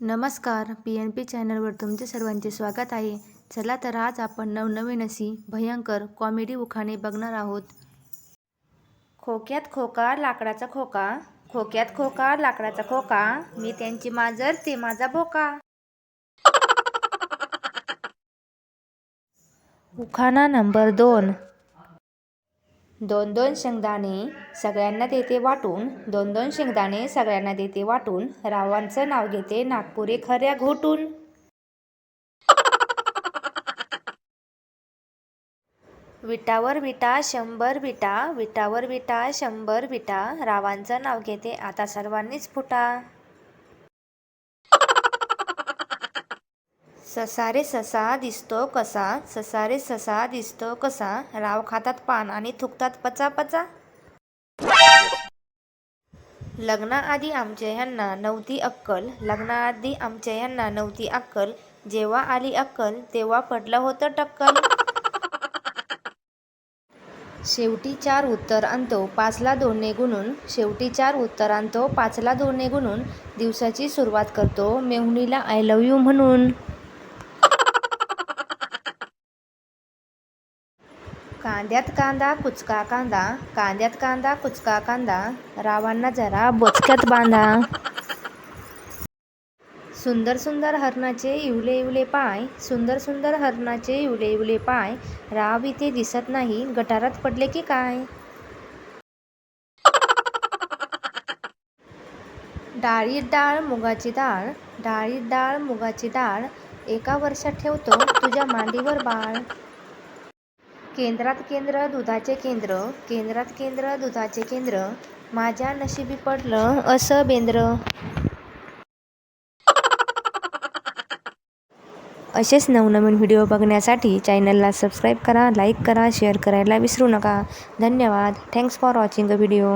नमस्कार P N P चॅनलवर तुमचे सर्वांचे स्वागत आहे. चला तर आज आपण नवनवीन अशी भयंकर कॉमेडी उखाणे बघणार आहोत. खोक्यात खोका लाकडाचा खोका. खोक्यात खोका लाकडाचा खोका. मी त्यांची मांजर ते माझा भोका. उखाणा नंबर दोन. दोन दोन शेंगदाणे सगळ्यांना देते वाटून दोन दोन शेंगदाणे सगळ्यांना देते वाटून रावांचं नाव घेते नागपुरे खऱ्या घोटून. विटावर विटा शंभर विटा विटावर विटा शंभर विटा रावांचं नाव घेते आता सर्वांनीच फुटा. ससारे ससा दिसतो कसा? ससारे ससा दिसतो कसा? राव खातात पान आणि थुकतात पचा पचा लग्नाआधी आमच्या ह्यांना नव्हती अक्कल. लग्नाआधी आमच्या ह्यांना नव्हती अक्कल. जेव्हा आली अक्कल तेव्हा पडलं होतं टक्कल. शेवटी चार उत्तर आणतो पाचला दोनने गुणून. शेवटी चार उत्तर आणतो पाचला दोनने गुणून. दिवसाची सुरुवात करतो मेहुणीला आय लव्ह यू म्हणून. कांद्यात कांदा कुचका कांदा कांद्यात कांदा कुचका कांदा रावांना जरा बोचक्यात बांधा. सुंदर सुंदर हरणाचे इवले इवले पाय सुंदर सुंदर हरणाचे इवले इवले पाय राव इथे दिसत नाही गटारात पडले की काय? डाळीत डाळ मुगाची डाळ डाळीत डाळ मुगाची डाळ एका वर्षात ठेवतो तुझ्या मांडीवर बाळ. केंद्रात केंद्र दुधाचे केंद्र केंद्रात केंद्र दुधाचे केंद्र माझ्या नशिबी पडलं असं बेंद्र. असेच नवनवीन व्हिडिओ बघण्यासाठी चॅनलला सबस्क्राईब करा लाईक करा शेअर करायला विसरू नका. धन्यवाद. Thanks for watching a video